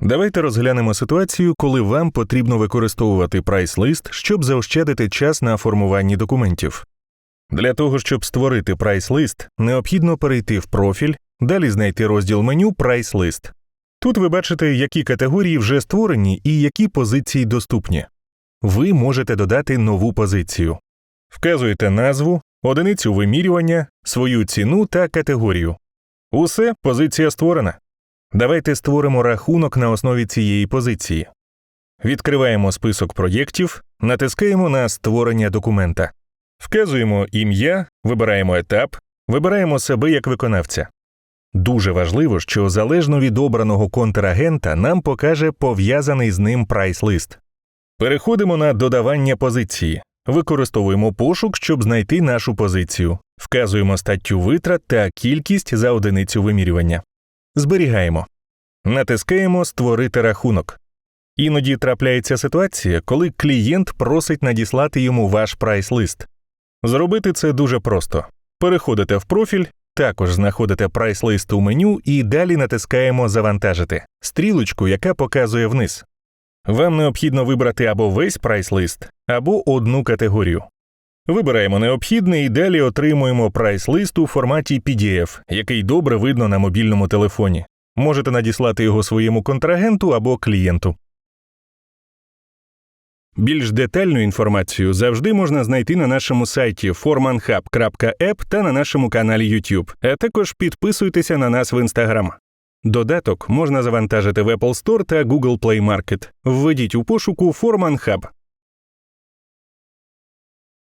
Давайте розглянемо ситуацію, коли вам потрібно використовувати прайс-лист, щоб заощадити час на формуванні документів. Для того, щоб створити прайс-лист, необхідно перейти в профіль, далі знайти розділ меню Прайс-лист. Тут ви бачите, які категорії вже створені і які позиції доступні. Ви можете додати нову позицію. Вказуєте назву, одиницю вимірювання, свою ціну та категорію. Усе, позиція створена. Давайте створимо рахунок на основі цієї позиції. Відкриваємо список проєктів, натискаємо на створення документа. Вказуємо ім'я, вибираємо етап, вибираємо себе як виконавця. Дуже важливо, що залежно від обраного контрагента нам покаже пов'язаний з ним прайс-лист. Переходимо на додавання позиції. Використовуємо пошук, щоб знайти нашу позицію. Вказуємо статтю витрат та кількість за одиницю вимірювання. Зберігаємо. Натискаємо Створити рахунок. Іноді трапляється ситуація, коли клієнт просить надіслати йому ваш прайс-лист. Зробити це дуже просто. Переходите в профіль, також знаходите прайс-лист у меню і далі натискаємо Завантажити стрілочку, яка показує вниз. Вам необхідно вибрати або весь прайс-лист, або одну категорію. Вибираємо необхідне і далі отримуємо прайс-лист у форматі PDF, який добре видно на мобільному телефоні. Можете надіслати його своєму контрагенту або клієнту. Більш детальну інформацію завжди можна знайти на нашому сайті formanhub.app та на нашому каналі YouTube, а також підписуйтеся на нас в Instagram. Додаток можна завантажити в Apple Store та Google Play Market. Введіть у пошуку Forman Hub.